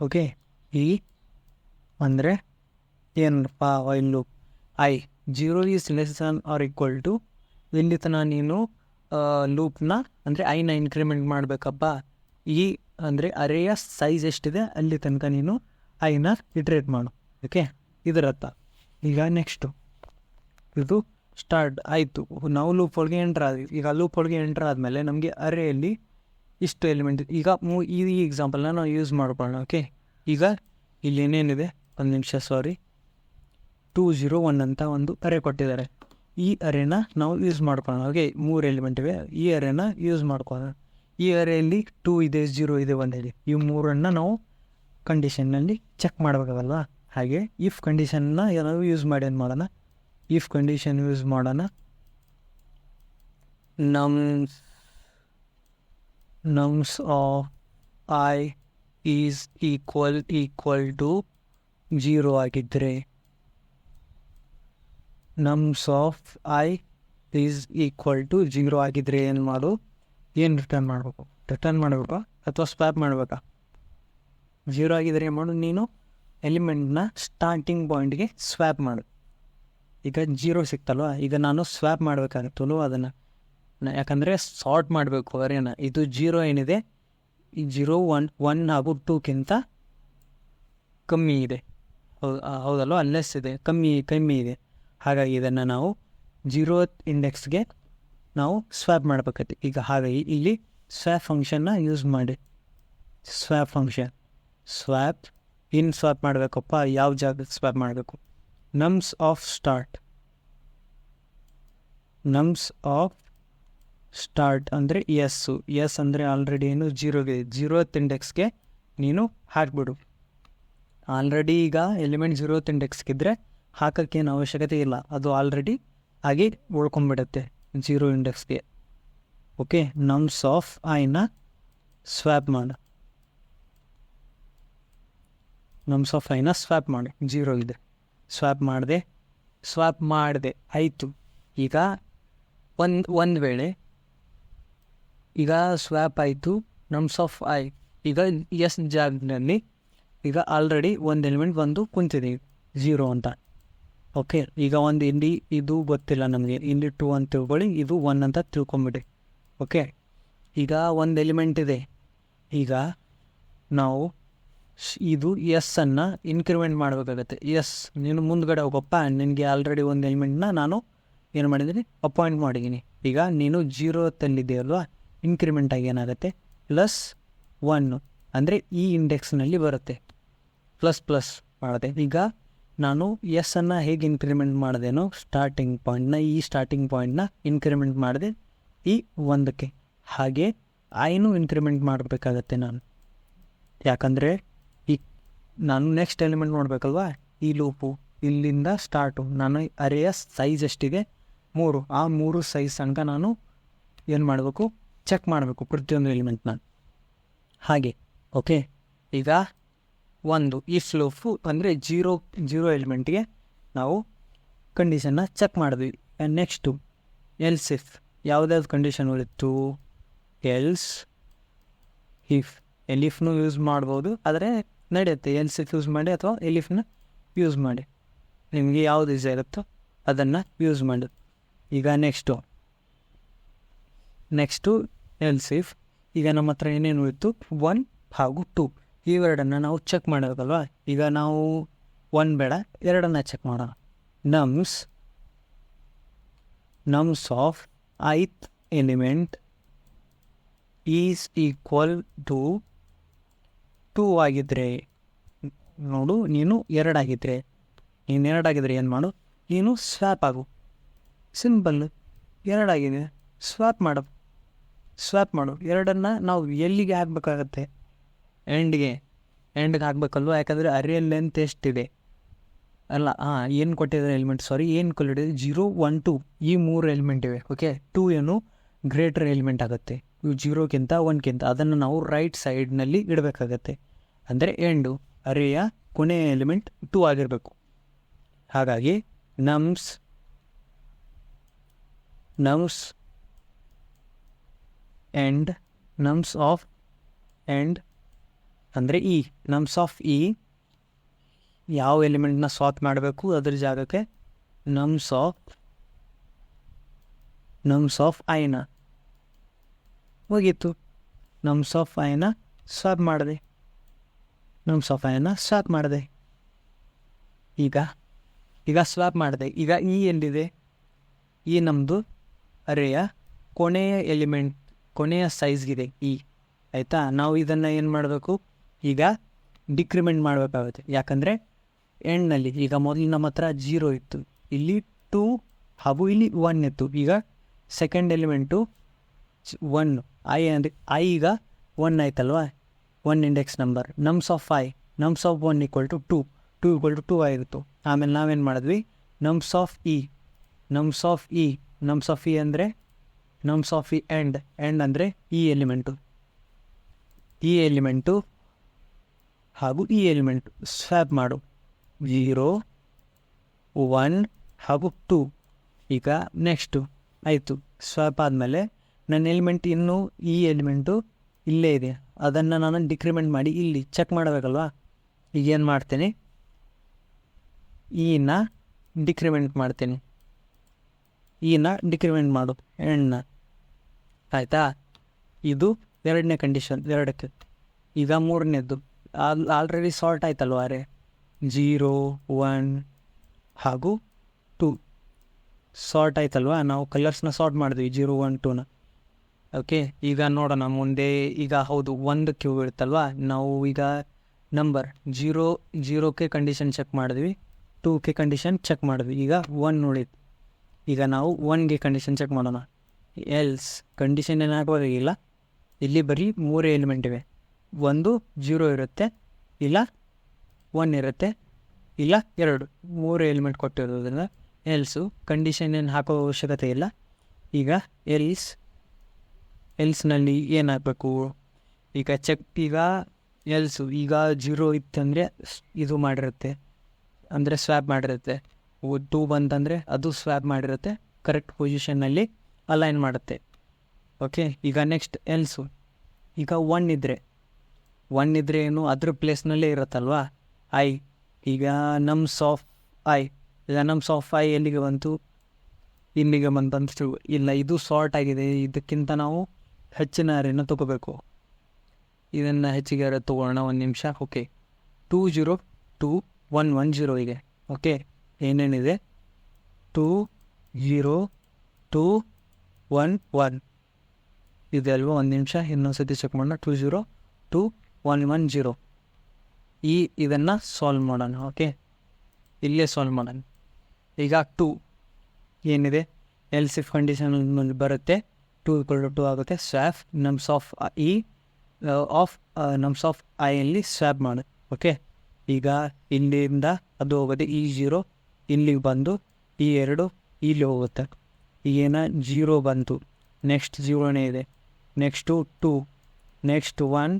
ಓಕೆ ಇ ಅಂದರೆ ಏನಪ್ಪ? While i zero is less on or equal to ಇಲ್ಲಿ ತನಕ ನೀನು ಲೂಪ್ನ ಅಂದರೆ ಐನ ಇನ್ಕ್ರಿಮೆಂಟ್ ಮಾಡಬೇಕಪ್ಪ. ಈ, ಅಂದರೆ ಅರೆಯ ಸೈಜ್ ಎಷ್ಟಿದೆ ಅಲ್ಲಿ ತನಕ ನೀನು ಐನ ಇಟ್ರೇಟ್ ಮಾಡು. ಓಕೆ ಇದರತ್ತ ಈಗ ನೆಕ್ಸ್ಟು ಇದು ಸ್ಟಾರ್ಟ್ ಆಯಿತು. ನಾವು ಲೂಪ್ ಒಳಗೆ ಎಂಟ್ರ್ ಆದ ಈಗ ಲೂಪ್ ಒಳಗೆ ಎಂಟ್ರ್ ಆದಮೇಲೆ ನಮಗೆ ಅರೆಯಲ್ಲಿ ಇಷ್ಟು ಎಲಿಮೆಂಟ್ ಈಗ ಮೂ, ಈ ಎಕ್ಸಾಂಪಲ್ನ ನಾವು ಯೂಸ್ ಮಾಡ್ಕೊಳ್ಳೋಣ. ಓಕೆ ಈಗ ಇಲ್ಲಿ ಏನೇನಿದೆ? ಒಂದು ನಿಮಿಷ ಸಾರಿ ಟೂ ಜೀರೋ ಒನ್ ಅಂತ ಒಂದು ಅರೆ ಕೊಟ್ಟಿದ್ದಾರೆ. ಈ ಅರೆನ ನಾವು ಯೂಸ್ ಮಾಡ್ಕೊಳ್ಳೋಣ ಓಕೆ ಮೂರು ಎಲಿಮೆಂಟ್ ಇವೆ. ಈ ಅರೆನ ಯೂಸ್ ಮಾಡ್ಕೊಳ್ಳೋಣ ಈ ಅರೆಯಲ್ಲಿ ಟೂ ಇದೆ ಜೀರೋ ಇದೆ ಒಂದು ಇದೆ ಈ ಮೂರನ್ನು ನಾವು ಕಂಡೀಷನ್ನಲ್ಲಿ ಚೆಕ್ ಮಾಡಬೇಕಾಗಲ್ಲ ಹಾಗೆ ಇಫ್ ಕಂಡೀಷನ್ನ ಏನಾದರೂ ಯೂಸ್ ಮಾಡಿ ಏನು ಮಾಡೋಣ? ಇಫ್ ಕಂಡೀಷನ್ ಯೂಸ್ ಮಾಡೋಣ. Nums nums of i is equal equal to zero ಆಗಿದ್ದರೆ nums of i is equal to zero ಆಗಿದ್ರೆ ಏನು ಮಾಡು? ಏನು ರಿಟರ್ನ್ ಮಾಡಬೇಕು? ರಿಟರ್ನ್ ಮಾಡಬೇಕಾ? ಅಥವಾ ಸ್ವಾಪ್ ಮಾಡಬೇಕಾ? ಜೀರೋ ಆಗಿದ್ರೆ ಏನು ಮಾಡು ನೀನು? ಎಲಿಮೆಂಟ್ನ ಸ್ಟಾರ್ಟಿಂಗ್ ಪಾಯಿಂಟ್ಗೆ ಸ್ವ್ಯಾಪ್ ಮಾಡು. ಈಗ ಜೀರೋ ಸಿಕ್ತಲ್ವ? ಈಗ ನಾನು ಸ್ವ್ಯಾಪ್ ಮಾಡಬೇಕಾಗತ್ತಲ್ವ ಅದನ್ನು? ಯಾಕಂದರೆ ಸಾರ್ಟ್ ಮಾಡಬೇಕು ಅರೇನ. ಇದು ಜೀರೋ ಏನಿದೆ? ಈ ಜೀರೋ ಒನ್ ಒನ್ ಹಾಗೂ ಟೂಕ್ಕಿಂತ ಕಮ್ಮಿ ಇದೆ. ಹೌದು ಹೌದಲ್ವ? ಲೆಸ್ ಇದೆ. ಕಮ್ಮಿ ಕಮ್ಮಿ ಇದೆ. ಹಾಗಾಗಿ ಇದನ್ನು ನಾವು ಜೀರೋ ಇಂಡೆಕ್ಸ್ಗೆ ನಾವು ಸ್ವ್ಯಾಪ್ ಮಾಡಬೇಕೈತಿ ಈಗ ಹಾಗಾಗಿ ಇಲ್ಲಿ ಸ್ವ್ಯಾಪ್ ಫಂಕ್ಷನ್ನ ಯೂಸ್ ಮಾಡಿ. Swap function swap in swap ಮಾಡಬೇಕಪ್ಪ, ಯಾವ ಜಾಗಕ್ಕೆ ಸ್ವ್ಯಾಪ್ ಮಾಡಬೇಕು? Nums of start nums of start ಅಂದರೆ ಎಸ್ಸು ಎಸ್ ಅಂದರೆ ಆಲ್ರೆಡಿ ಏನು ಜೀರೋಗೆ ಜೀರೋತ್ ಇಂಡೆಕ್ಸ್ಗೆ ನೀನು ಹಾಕ್ಬಿಡು. ಆಲ್ರೆಡಿ ಈಗ ಎಲಿಮೆಂಟ್ ಜೀರೋತ್ ಇಂಡೆಕ್ಸ್ಗಿದ್ರೆ ಹಾಕೋಕ್ಕೇನು ಅವಶ್ಯಕತೆ ಇಲ್ಲ. ಅದು ಆಲ್ರೆಡಿ ಹಾಗೆ ಉಳ್ಕೊಂಬಿಡುತ್ತೆ ಜೀರೋ ಇಂಡೆಕ್ಸ್ಗೆ ಓಕೆ ನಮ್ಸ್ ಆಫ್ ಐನ ಸ್ವ್ಯಾಪ್ ಮಾಡು. ನಮ್ಸ್ ಆಫ್ ಐನ ಸ್ವ್ಯಾಪ್ ಮಾಡಿ. ಜೀರೋ ಇದೆ. ಸ್ವ್ಯಾಪ್ ಮಾಡಿದೆ. ಸ್ವ್ಯಾಪ್ ಮಾಡಿದೆ. ಆಯಿತು. ಈಗ ಒಂದು ಒಂದು ವೇಳೆ ಈಗ ಸ್ವ್ಯಾಪ್ ಆಯಿತು. ನಮ್ಸ್ ಆಫ್ ಐ ಈಗ ಎಸ್ ಜಾಗದಲ್ಲಿ ಈಗ ಆಲ್ರೆಡಿ ಒಂದು ಎಲಿಮೆಂಟ್ ಬಂದು ಕುಂತಿದೆ. ಜೀರೋ ಅಂತ. ಓಕೆ ಈಗ ಒಂದು ಇಲ್ಲಿ ಇದು ಗೊತ್ತಿಲ್ಲ ನಮಗೆ. ಇಲ್ಲಿ ಟು ಅಂತ ತಿಳ್ಕೊಳ್ಳಿ, ಇದು ಒನ್ ಅಂತ ತಿಳ್ಕೊಂಬಿಡಿ. ಓಕೆ ಈಗ ಒಂದು ಎಲಿಮೆಂಟ್ ಇದೆ. ಈಗ ನಾವು ಇದು ಎಸ್ ಅನ್ನು ಇನ್ಕ್ರಿಮೆಂಟ್ ಮಾಡಬೇಕಾಗತ್ತೆ. ಎಸ್ ನೀನು ಮುಂದ್ಗಡೆ ಹೋಗಪ್ಪ, ನಿನಗೆ ಆಲ್ರೆಡಿ ಒಂದು ಎಲಿಮೆಂಟ್ನ ನಾನು ಏನು ಮಾಡಿದ್ದೀನಿ ಅಪಾಯಿಂಟ್ ಮಾಡಿದ್ದೀನಿ. ಈಗ ನೀನು ಜೀರೋ ತಂದಿದೆಯಲ್ವಾ ಇನ್ಕ್ರಿಮೆಂಟ್ ಆಗಿ ಏನಾಗುತ್ತೆ? ಪ್ಲಸ್ ಒನ್ನು ಅಂದರೆ ಈ ಇಂಡೆಕ್ಸ್ನಲ್ಲಿ ಬರುತ್ತೆ. ಪ್ಲಸ್ ಪ್ಲಸ್ ಮಾಡುತ್ತೆ. ಈಗ ನಾನು ಎಸ್ ಅನ್ನು ಹೇಗೆ ಇನ್ಕ್ರಿಮೆಂಟ್ ಮಾಡಿದೆನೋ ಸ್ಟಾರ್ಟಿಂಗ್ ಪಾಯಿಂಟ್ನ ಈ ಸ್ಟಾರ್ಟಿಂಗ್ ಪಾಯಿಂಟ್ನ ಇನ್ಕ್ರಿಮೆಂಟ್ ಮಾಡಿದೆ ಈ ಒಂದಕ್ಕೆ. ಹಾಗೆ ಐನೂ ಇನ್ಕ್ರಿಮೆಂಟ್ ಮಾಡಬೇಕಾಗತ್ತೆ ನಾನು. ಯಾಕಂದರೆ ಈ ನಾನು ನೆಕ್ಸ್ಟ್ ಎಲಿಮೆಂಟ್ ನೋಡಬೇಕಲ್ವಾ? ಈ ಲೂಪು ಇಲ್ಲಿಂದ ಸ್ಟಾರ್ಟು ನಾನು ಅರೆಯ ಸೈಜ್ ಎಷ್ಟಿದೆ ಮೂರು. ಆ ಮೂರು ಸೈಜ್ ತನಕ ನಾನು ಏನು ಮಾಡಬೇಕು? ಚೆಕ್ ಮಾಡಬೇಕು ಪ್ರತಿಯೊಂದು ಎಲಿಮೆಂಟ್ ನಾನು. ಹಾಗೆ ಓಕೆ ಈಗ ಒಂದು ಈ ಸ್ಲೋಫು ಅಂದರೆ ಜೀರೋ ಜೀರೋ ಎಲಿಮೆಂಟ್ಗೆ ನಾವು ಕಂಡೀಷನ್ನ ಚೆಕ್ ಮಾಡಿದ್ವಿ. ನೆಕ್ಸ್ಟು ಎಲ್ಸ್ ಇಫ್ ಯಾವುದ್ಯಾವ್ದು ಕಂಡೀಷನ್ ಉಳಿತು ಎಲ್ಸ್ ಇಫ್ ಎಲಿಫ್ನು ಯೂಸ್ ಮಾಡ್ಬೋದು, ಆದರೆ ನಡೆಯುತ್ತೆ. ಎಲ್ಸ್ ಇಫ್ ಯೂಸ್ ಮಾಡಿ ಅಥವಾ ಎಲಿಫ್ನ ಯೂಸ್ ಮಾಡಿ. ನಿಮಗೆ ಯಾವುದು ಈಸಿ ಇರುತ್ತೋ ಅದನ್ನು ಯೂಸ್ ಮಾಡಿ. ಈಗ ನೆಕ್ಸ್ಟು ನೆಕ್ಸ್ಟು ಎಲ್ಸ್ ಇಫ್ ಈಗ ನಮ್ಮ ಹತ್ರ ಏನೇನು ಉಳಿತು ಒನ್ ಹಾಗೂ ಟು ಇವೆರಡನ್ನು ನಾವು ಚೆಕ್ ಮಾಡಬೇಕಲ್ವಾ? ಈಗ ನಾವು ಒನ್ ಬೇಡ, ಎರಡನ್ನ ಚೆಕ್ ಮಾಡೋಣ. Nums nums of ith element is equal to two ಆಗಿದ್ದರೆ ನೋಡು, ನೀನು ಎರಡಾಗಿದ್ದರೆ ನೀನು ಎರಡಾಗಿದ್ದರೆ ಏನು ಮಾಡು? ನೀನು ಸ್ವ್ಯಾಪ್ ಆಗು. ಸಿಂಪಲ್ ಎರಡಾಗಿದೆ ಸ್ವ್ಯಾಪ್ ಮಾಡು. ಸ್ವ್ಯಾಪ್ ಮಾಡು. ಎರಡನ್ನು ನಾವು ಎಲ್ಲಿಗೆ ಹಾಕಬೇಕಾಗತ್ತೆ? ಎಂಡ್ಗೆ ಎಂಡ್ಗೆ ಹಾಕಬೇಕಲ್ವ? ಯಾಕಂದರೆ ಅರಿಯಲ್ ಲೆಂತ್ ಎಷ್ಟಿದೆ? ಅಲ್ಲ ಹಾಂ ಏನು ಕೊಟ್ಟಿದ್ದಾರೆ ಎಲಿಮೆಂಟ್ ಸಾರಿ ಏನು ಕೊಟ್ಟಿದೆ ಜೀರೋ ಒನ್ ಟು ಈ ಮೂರು ಎಲಿಮೆಂಟ್ ಇವೆ ಓಕೆ ಟೂ ಏನು ಗ್ರೇಟರ್ ಎಲಿಮೆಂಟ್ ಆಗುತ್ತೆ. ಇವು ಜೀರೋಕ್ಕಿಂತ ಒನ್ಕ್ಕಿಂತ ಅದನ್ನು ನಾವು ರೈಟ್ ಸೈಡ್ನಲ್ಲಿ ಇಡಬೇಕಾಗತ್ತೆ. ಅಂದರೆ ಎಂಡು ಅರೆಯ ಕೊನೆಯ ಎಲಿಮೆಂಟ್ ಟೂ ಆಗಿರಬೇಕು. ಹಾಗಾಗಿ nums nums end nums of end ಅಂದರೆ ಇ ನಮ್ಸ್ ಆಫ್ ಇ ಯಾವ ಎಲಿಮೆಂಟ್ನ ಸ್ವಾಪ್ ಮಾಡಬೇಕು ಅದ್ರ ಜಾಗಕ್ಕೆ ನಮ್ಸ್ ಆಫ್ ನಮ್ಸ್ ಆಫ್ ಐನ ಹೋಗಿತ್ತು. ನಮ್ಸ್ ಆಫ್ ಐನ ಸ್ವಾಪ್ ಮಾಡಿದೆ. ನಮ್ಸ್ ಆಫ್ ಐನ ಸ್ವಾಪ್ ಮಾಡಿದೆ. ಈಗ ಈಗ ಸ್ವಾಪ್ ಮಾಡಿದೆ. ಈಗ ಈ ಎಲ್ಲಿದೆ? ಈ ನಮ್ಮದು ಅರೆಯ ಕೊನೆಯ ಎಲಿಮೆಂಟ್ ಕೊನೆಯ ಸೈಜ್ಗಿದೆ ಈ ಆಯಿತಾ? ನಾವು ಇದನ್ನು ಏನು ಮಾಡಬೇಕು? ಈಗ ಡಿಕ್ರಿಮೆಂಟ್ ಮಾಡಬೇಕಾಗುತ್ತೆ. ಯಾಕಂದರೆ ಎಂಡ್ನಲ್ಲಿ ಈಗ ಮೊದಲು ನಮ್ಮ ಹತ್ರ ಜೀರೋ ಇತ್ತು. ಇಲ್ಲಿ ಟೂ ಹಾಗೂ ಇಲ್ಲಿ ಒನ್ ಇತ್ತು. ಈಗ ಸೆಕೆಂಡ್ ಎಲಿಮೆಂಟು ಒನ್ ಐ ಅಂದರೆ ಐ ಈಗ ಒನ್ ಆಯ್ತಲ್ವಾ? One index number nums of i nums of one equal to two two equal to two ಆಗಿತ್ತು. ಆಮೇಲೆ ನಾವೇನು ಮಾಡಿದ್ವಿ? Nums of e nums of e nums of e ಅಂದರೆ nums of e end end ಅಂದರೆ E element ಈ element ಹಾಗೂ ಈ element swap ಮಾಡು. ಜೀರೋ ಒನ್ ಹಾಗೂ ಟು ಈಗ ನೆಕ್ಸ್ಟು ಆಯಿತು. ಸ್ವ್ಯಾಪ್ ಆದಮೇಲೆ ನನ್ನ ಎಲಿಮೆಂಟ್ ಇನ್ನೂ ಈ ಎಲಿಮೆಂಟು ಇಲ್ಲೇ ಇದೆ. ಅದನ್ನು ನಾನು ಡಿಕ್ರಿಮೆಂಟ್ ಮಾಡಿ ಇಲ್ಲಿ ಚೆಕ್ ಮಾಡಬೇಕಲ್ವಾ? ಈಗ ಏನು ಮಾಡ್ತೀನಿ? ಈನ ಡಿಕ್ರಿಮೆಂಟ್ ಮಾಡ್ತೇನೆ. ಈನ ಡಿಕ್ರಿಮೆಂಟ್ ಮಾಡು. ಎಣ್ಣ ಆಯಿತಾ? ಇದು ಎರಡನೇ ಕಂಡೀಷನ್ ಎರಡಕ್ಕೆ. ಈಗ ಮೂರನೇದ್ದು. ಆಲ್ರೆಡಿ ಸಾರ್ಟ್ ಆಯ್ತಲ್ವ ಅರೆ? ಜೀರೋ ಒನ್ ಹಾಗೂ ಟೂ ಸಾರ್ಟ್ ಆಯ್ತಲ್ವಾ? ನಾವು ಕಲರ್ಸ್ನ ಸಾರ್ಟ್ ಮಾಡಿದ್ವಿ ಜೀರೋ ಒನ್ ಟೂನ ಓಕೆ ಈಗ ನೋಡೋಣ, ಮುಂದೆ ಈಗ ಹೌದು, ಒಂದು ಕ್ಯೂ ಇರುತ್ತಲ್ವಾ? ನಾವು ಈಗ ನಂಬರ್ ಜೀರೋ ಜೀರೋಕ್ಕೆ ಕಂಡೀಷನ್ ಚೆಕ್ ಮಾಡಿದ್ವಿ ಟೂಕ್ಕೆ ಕಂಡೀಷನ್ ಚೆಕ್ ಮಾಡಿದ್ವಿ. ಈಗ ಒನ್ ನೋಡಿದ್ದು ಈಗ ನಾವು ಒನ್ಗೆ ಕಂಡೀಷನ್ ಚೆಕ್ ಮಾಡೋಣ. ಎಲ್ಸ್ ಕಂಡೀಷನ್ ಏನು ಹಾಕಬೇಕಾಗಿಲ್ಲ ಇಲ್ಲಿ ಬರೀ ಮೂರೇ ಎಲಿಮೆಂಟ್ ಇವೆ. ಒಂದು ಜೀರೋ ಇರುತ್ತೆ, ಇಲ್ಲ ಒನ್ ಇರುತ್ತೆ, ಇಲ್ಲ ಎರಡು. ಮೂರು ಎಲಿಮೆಂಟ್ ಕೊಟ್ಟಿರೋದ್ರಿಂದ ಎಲ್ಸು ಕಂಡೀಷನ್ ಏನು ಹಾಕೋ ಅವಶ್ಯಕತೆ ಇಲ್ಲ. ಈಗ ಎಲ್ಸ್ ಎಲ್ಸ್ನಲ್ಲಿ ಏನು ಹಾಕಬೇಕು ಈಗ ಚೆಕ್ ಈಗ ಎಲ್ಸು ಈಗ ಜೀರೋ ಇತ್ತಂದರೆ ಇದು ಮಾಡಿರುತ್ತೆ. ಅಂದರೆ ಸ್ವ್ಯಾಪ್ ಮಾಡಿರುತ್ತೆ. ಟೂ ಬಂತಂದರೆ ಅದು ಸ್ವ್ಯಾಪ್ ಮಾಡಿರುತ್ತೆ. ಕರೆಕ್ಟ್ ಪೊಸಿಷನ್ನಲ್ಲಿ ಅಲೈನ್ ಮಾಡುತ್ತೆ. ಓಕೆ ಈಗ ನೆಕ್ಸ್ಟ್ ಎಲ್ಸು ಈಗ ಒನ್ ಇದ್ದರೆ ಒನ್ ಇದ್ರೆ ಏನು? ಅದ್ರ ಪ್ಲೇಸ್ನಲ್ಲೇ ಇರುತ್ತಲ್ವಾ? ಐ ಈಗ ನಮ್ಮ ಸಾಫ್ ಐ ಇಲ್ಲ ನಮ್ಮ ಸಾಫ್ ಐ ಎಲ್ಲಿಗೆ ಬಂತು? ಇಲ್ಲಿಗೆ ಬಂತು. ಇಲ್ಲ, ಇದು ಸಾರ್ಟ್ ಆಗಿದೆ. ಇದಕ್ಕಿಂತ ನಾವು ಹೆಚ್ಚಿನ ಅರೆನ ತೊಗೋಬೇಕು. ಇದನ್ನು ಹೆಚ್ಚಿಗೆ ಅರೆ ತೊಗೊಳ್ಳೋಣ ಒಂದು ನಿಮಿಷ. Okay two zero two one one zero ಇದೆ ಓಕೆ ಏನೇನಿದೆ? Two zero two one one ಇದೆ ಅಲ್ವಾ? ಒಂದು ನಿಮಿಷ. ಇನ್ನೊಂದು ಸತಿ ಚೆಕ್ ಮಾಡೋಣ. Two zero two one one zero ಈ ಇದನ್ನು ಸಾಲ್ವ್ ಮಾಡೋಣ ಓಕೆ ಇಲ್ಲೇ ಸಾಲ್ವ್ ಮಾಡೋಣ. ಈಗ ಟೂ ಏನಿದೆ? ಎಲ್ ಸಿಫ್ ಕಂಡೀಷನ್ ಬರುತ್ತೆ ಟೂ ಇಕ್ವಲ್ ಟು ಆಗುತ್ತೆ. Swap nums of e of nums of ಐಯಲ್ಲಿ swap ಮಾಡು ಓಕೆ ಈಗ ಇಲ್ಲಿಂದ ಅದು ಹೋಗುತ್ತೆ ಈ ಜೀರೋ ಇಲ್ಲಿಗೆ ಬಂದು ಈ ಎರಡು, ಇಲ್ಲಿ ಹೋಗುತ್ತೆ. ಈಗೇನ ಜೀರೋ ಬಂತು. ನೆಕ್ಸ್ಟ್ ಜೀರೋನೇ ಇದೆ. Next two next one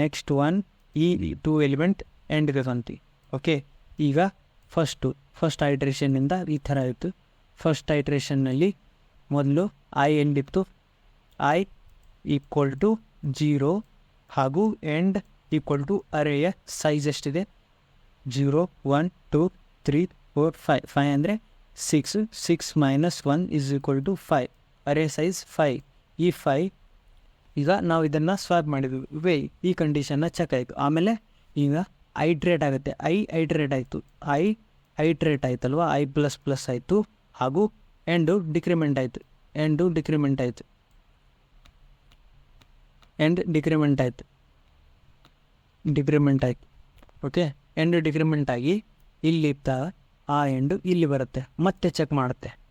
next one ಈ ಟೂ ಎಲಿಮೆಂಟ್ ಎಂಡ್ಗೆ ಬಂತು ಓಕೆ ಈಗ ಫಸ್ಟು ಫಸ್ಟ್ ಐಟ್ರೇಷನ್ನಿಂದ ಈ ಥರ ಇತ್ತು. ಫಸ್ಟ್ ಐಟ್ರೇಷನ್ನಲ್ಲಿ ಮೊದಲು ಐ ಎಂಡಿತ್ತು ಐ ಈಕ್ವಲ್ ಟು ಜೀರೋ ಹಾಗೂ ಎಂಡ್ ಈಕ್ವಲ್ ಟು ಅರೆಯ ಸೈಜ್ ಎಷ್ಟಿದೆ? Zero one two three four five five ಅಂದರೆ six six minus one is equal to five array size five ಈ ಫೈ ಈಗ ನಾವು ಇದನ್ನು ಸ್ವಾಪ್ ಮಾಡಿದ್ವಿ. ವೇ ಈ ಕಂಡೀಷನ್ನ ಚೆಕ್ ಆಯಿತು. ಆಮೇಲೆ ಈಗ ಹೈಡ್ರೇಟ್ ಆಗುತ್ತೆ. ಐ ಹೈಡ್ರೇಟ್ ಆಯಿತು. ಐ ಹೈಡ್ರೇಟ್ ಆಯ್ತಲ್ವ? ಐ ಪ್ಲಸ್ ಪ್ಲಸ್ ಆಯಿತು. ಹಾಗೂ ಎಂಡು ಡಿಕ್ರಿಮೆಂಟ್ ಆಯಿತು. ಎಂಡು ಡಿಕ್ರಿಮೆಂಟ್ ಆಯಿತು. ಎಂಡ್ ಡಿಕ್ರಿಮೆಂಟ್ ಆಯಿತು. ಡಿಕ್ರಿಮೆಂಟ್ ಆಯಿತು. ಓಕೆ ಎಂಡು ಡಿಕ್ರಿಮೆಂಟ್ ಆಗಿ ಇಲ್ಲಿ ಇರ್ತಾ ಆ ಎಂಡು ಇಲ್ಲಿ ಬರುತ್ತೆ. ಮತ್ತೆ ಚೆಕ್ ಮಾಡುತ್ತೆ.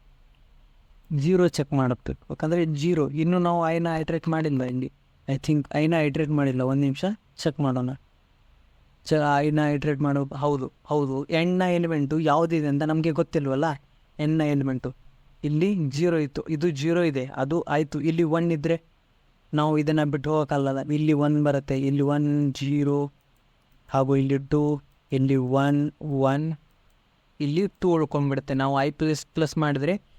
ಜೀರೋ ಚೆಕ್ ಮಾಡುತ್ತೆ ಯಾಕಂದರೆ ಜೀರೋ, ಇನ್ನೂ ನಾವು ಐನ ಐಟ್ರೇಟ್ ಮಾಡಿಲ್ಲ ಇಲ್ಲಿ. ಐ ಥಿಂಕ್ ಐನ ಹೈಡ್ರೇಟ್ ಮಾಡಿಲ್ಲ, ಒಂದು ನಿಮಿಷ ಚೆಕ್ ಮಾಡೋಣ. ಚ ಐನ ಐಟ್ರೇಟ್ ಮಾಡೋ, ಹೌದು ಹೌದು. ಎಣ್ಣ ಎಲಿಮೆಂಟು ಯಾವುದಿದೆ ಅಂತ ನಮಗೆ ಗೊತ್ತಿಲ್ವಲ್ಲ? ಎಣ್ಣ ಎಲಿಮೆಂಟು. ಇಲ್ಲಿ ಜೀರೋ ಇತ್ತು, ಇದು ಜೀರೋ ಇದೆ, ಅದು ಆಯಿತು. ಇಲ್ಲಿ ಒನ್ ಇದ್ದರೆ ನಾವು ಇದನ್ನು ಬಿಟ್ಟು ಹೋಗೋಕ್ಕಲ್ಲ. ಇಲ್ಲಿ ಒನ್ ಬರುತ್ತೆ, ಇಲ್ಲಿ ಒನ್ ಜೀರೋ, ಹಾಗೂ ಇಲ್ಲಿ ಟು ಇಲ್ಲಿ ಒನ್ ಒನ್ ಇಲ್ಲಿ ಟೂ ಉಳ್ಕೊಂಡ್ಬಿಡುತ್ತೆ. ನಾವು ಐ ಪ್ಲಸ್ ಪ್ಲಸ್ ಮಾಡಿದ್ರೆ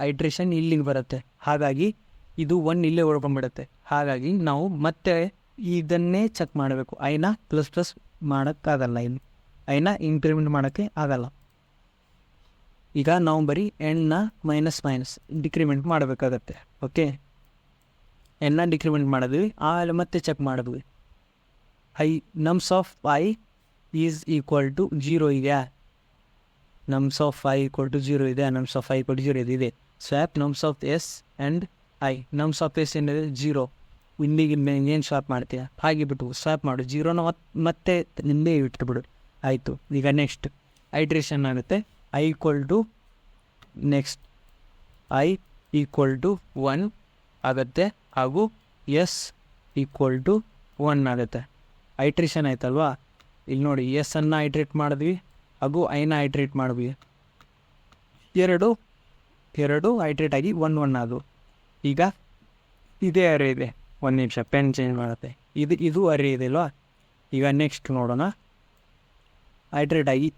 ಐಟ್ರೇಷನ್ ಇಲ್ಲಿಗೆ ಬರುತ್ತೆ. ಹಾಗಾಗಿ ಇದು ಒನ್ ಇಲ್ಲೇ ಉಳ್ಕೊಂಡ್ಬಿಡುತ್ತೆ ಹಾಗಾಗಿ ನಾವು ಮತ್ತೆ ಇದನ್ನೇ ಚೆಕ್ ಮಾಡಬೇಕು. ಐನ ಪ್ಲಸ್ ಪ್ಲಸ್ ಮಾಡೋಕ್ಕಾಗಲ್ಲ ಇನ್ನು. ಐನ ಇಂಕ್ರಿಮೆಂಟ್ ಮಾಡೋಕ್ಕೆ ಆಗಲ್ಲ. ಈಗ ನಾವು ಬರೀ ಎಣ್ಣ ಮೈನಸ್ ಮೈನಸ್ ಡಿಕ್ರಿಮೆಂಟ್ ಮಾಡಬೇಕಾಗತ್ತೆ. ಓಕೆ ಎಣ್ಣ ಡಿಕ್ರಿಮೆಂಟ್ ಮಾಡಿದ್ವಿ, ಆಮೇಲೆ ಮತ್ತೆ ಚೆಕ್ ಮಾಡಿದ್ವಿ. I nums of i is equal to zero ಇದೆಯಾ nums of i equal to zero ಇದೆ nums of i equal to zero ಇದೆ. ಇದೆ swap nums of s and i nums of s ಏನಿದೆ zero ಇಲ್ಲಿಗೆ ಏನು swap ಮಾಡ್ತೀಯ? ಹಾಗೆ ಬಿಟ್ಟು ಸ್ವಾಪ್ ಮಾಡು. ಜೀರೋನ ಮತ್ತೆ ಮತ್ತೆ ನಿಂದೇ ಇಟ್ಬಿಡು. ಆಯಿತು. ಈಗ ನೆಕ್ಸ್ಟ್ ಐಟ್ರೇಷನ್ ಆಗುತ್ತೆ. I equal to next i equal to one ಆಗುತ್ತೆ. ಹಾಗೂ ಎಸ್ ಈಕ್ವಲ್ ಟು ಒನ್ ಆಗುತ್ತೆ. ಐಟ್ರೇಷನ್ ಆಯ್ತಲ್ವಾ? ಇಲ್ಲಿ ನೋಡಿ ಎಸ್ ಅನ್ನು ಐಟ್ರೇಟ್ ಮಾಡಿದ್ವಿ. ಹಾಗೂ ಐನ ಹೈಡ್ರೇಟ್ ಮಾಡಿದ್ವಿ ಎರಡು ಎರಡು ಹೈಡ್ರೇಟ್ ಆಗಿ ಒನ್ ಒನ್ ಅದು. ಈಗ ಇದೇ ಅರೆ ಇದೆ. ಒಂದು ನಿಮಿಷ, ಪೆನ್ ಚೇಂಜ್ ಮಾಡುತ್ತೆ. ಇದು ಇದು ಅರೆ ಇದೆ ಅಲ್ವಾ? ಈಗ ನೆಕ್ಸ್ಟ್ ನೋಡೋಣ. ಹೈಡ್ರೇಟ್ ಆಗಿ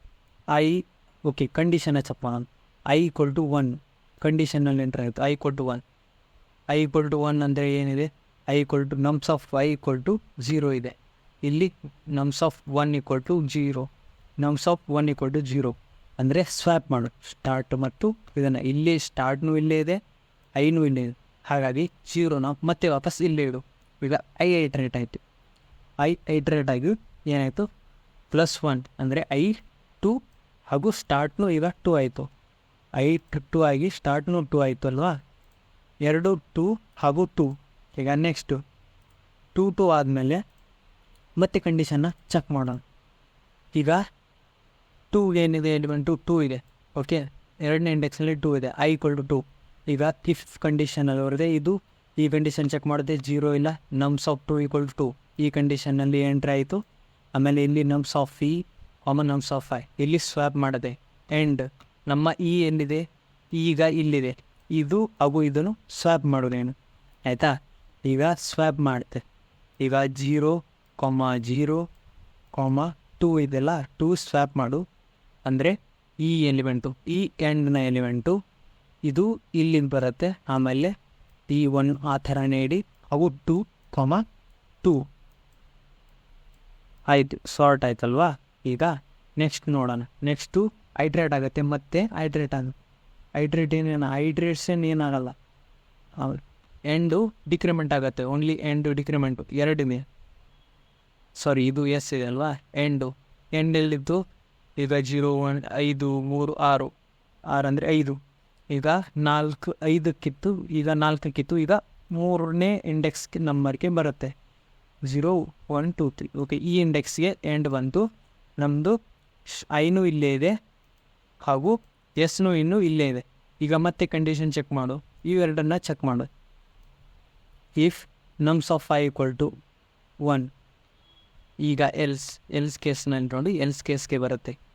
ಐ, ಓಕೆ, ಕಂಡೀಷನ್ ಚಪ್ಪ ನಾನು ಐ ಈಕ್ವಲ್ ಟು ಒನ್. ಕಂಡೀಷನಲ್ಲಿ ಎಂಟ್ರ್ ಆಯಿತು i equal to one. I equal to one ಅಂದರೆ ಏನಿದೆ? I equal to nums of i equal to zero ಇದೆ. ಇಲ್ಲಿ nums of one equal to zero nums of one equal to zero ಅಂದರೆ swap ಮಾಡು start ಮತ್ತು ಇದನ್ನು ಇಲ್ಲಿ ಸ್ಟಾರ್ಟ್ನೂ ಇಲ್ಲೇ ಇದೆ ಐನೂ ಇಲ್ಲೇ ಇದೆ ಹಾಗಾಗಿ ಜೀರೋನ ಮತ್ತೆ ವಾಪಸ್ ಇಲ್ಲೇ ಇಡು ಈಗ ಐ ಐಟ್ರೇಟ್ ಆಯಿತು ಐ ಐಟ್ರೇಟ್ ಆಗಿ ಏನಾಯಿತು ಪ್ಲಸ್ ಒನ್ ಅಂದರೆ ಐ ಟು ಹಾಗೂ ಸ್ಟಾರ್ಟ್ನೂ ಈಗ ಟು ಆಯಿತು ಐ ಟು ಆಗಿ ಸ್ಟಾರ್ಟ್ನೂ ಟು ಆಯಿತು ಅಲ್ವಾ ಎರಡು ಟು ಹಾಗೂ ಟು ಈಗ ನೆಕ್ಸ್ಟು ಟು ಟು ಆದಮೇಲೆ ಮತ್ತೆ ಕಂಡೀಷನ್ನ ಚೆಕ್ ಮಾಡೋಣ ಈಗ ಟೂ ಏನಿದೆ ಎಲಿಮೆಂಟು ಟೂ ಇದೆ. ಓಕೆ ಎರಡನೇ ಇಂಡೆಕ್ಸಲ್ಲಿ ಟೂ ಇದೆ. ಐ ಈಕ್ವಲ್ ಟು ಟೂ ಈಗ ಇಫ್ ಕಂಡೀಷನಲ್ಲಿ ಬರದೆ ಇದು ಈ ಕಂಡೀಷನ್ ಚೆಕ್ ಮಾಡಿದೆ ಜೀರೋ ಇಲ್ಲ. Nums of two equal to two ಈ ಕಂಡೀಷನ್ನಲ್ಲಿ ಎಂಟ್ರಿ ಆಯಿತು. ಆಮೇಲೆ ಇಲ್ಲಿ nums of e comma nums of i ಇಲ್ಲಿ ಸ್ವ್ಯಾಪ್ ಮಾಡಿದೆ. ಆ್ಯಂಡ್ ನಮ್ಮ ಇ ಎಲ್ಲಿದೆ? ಈಗ ಇಲ್ಲಿದೆ. ಇದು ಹಾಗೂ ಇದನ್ನು ಸ್ವ್ಯಾಪ್ ಮಾಡೋದೇನು ಆಯಿತಾ? ಈಗ ಸ್ವ್ಯಾಪ್ ಮಾಡುತ್ತೆ. ಈಗ zero comma zero comma two ಇದೆಲ್ಲ ಟೂ ಸ್ವ್ಯಾಪ್ ಮಾಡು. ಅಂದರೆ ಈ ಎಲಿಮೆಂಟು, ಈ ಎಂಡ್ನ ಎಲಿಮೆಂಟು, ಇದು ಇಲ್ಲಿಂದ ಬರುತ್ತೆ. ಆಮೇಲೆ ಟಿ ಒನ್ ಆ ಥರ ನೀಡಿ, ಅವು ಟು ಕಾಮ ಟು ಆಯಿತು ಸಾರ್ಟ್ ಆಯ್ತಲ್ವಾ? ಈಗ ನೆಕ್ಸ್ಟ್ ನೋಡೋಣ. ನೆಕ್ಸ್ಟು ಹೈಡ್ರೇಟ್ ಆಗುತ್ತೆ, ಮತ್ತೆ ಹೈಡ್ರೇಟ್ ಆಗ. ಹೈಡ್ರೇಟ್ ಏನೇನು? ಹೈಡ್ರೇಟ್ಸೇನು ಏನಾಗಲ್ಲ. ಎಂಡು ಡಿಕ್ರಿಮೆಂಟ್ ಆಗುತ್ತೆ. ಓನ್ಲಿ ಎಂಡು ಡಿಕ್ರಿಮೆಂಟು ಎರಡನೇ. ಸಾರಿ ಇದು ಎಸ್ ಇದೆ ಅಲ್ವಾ? ಎಂಡು ಎಂಡಲ್ಲಿದ್ದು ಈಗ ಜೀರೋ ಒನ್ ಐದು ಮೂರು ಆರು ಆರು ಅಂದರೆ ಐದು. ಈಗ ನಾಲ್ಕು ಐದಕ್ಕಿತ್ತು ಈಗ ನಾಲ್ಕಕ್ಕಿತ್ತು ಈಗ ಮೂರನೇ ಇಂಡೆಕ್ಸ್ ನಂಬರ್ಗೆ ಬರುತ್ತೆ. Zero one two three okay ಈ ಇಂಡೆಕ್ಸ್ಗೆ ಎಂಡ್ ಬಂತು. ನಮ್ಮದು ಐನೂ ಇಲ್ಲೇ ಇದೆ. ಹಾಗೂ ಎಸ್ನೂ ಇನ್ನೂ ಇಲ್ಲೇ ಇದೆ. ಈಗ ಮತ್ತೆ ಕಂಡೀಷನ್ ಚೆಕ್ ಮಾಡು. ಇವೆರಡನ್ನು ಚೆಕ್ ಮಾಡು. If nums of i equal to one ಈಗ ಎಲ್ಸ್ ಎಲ್ಸ್ ಕೇಸ್ನಲ್ಲಿ ನೋಡಿ. ಎಲ್ಸ್ ಕೇಸ್ಗೆ ಬರುತ್ತೆ.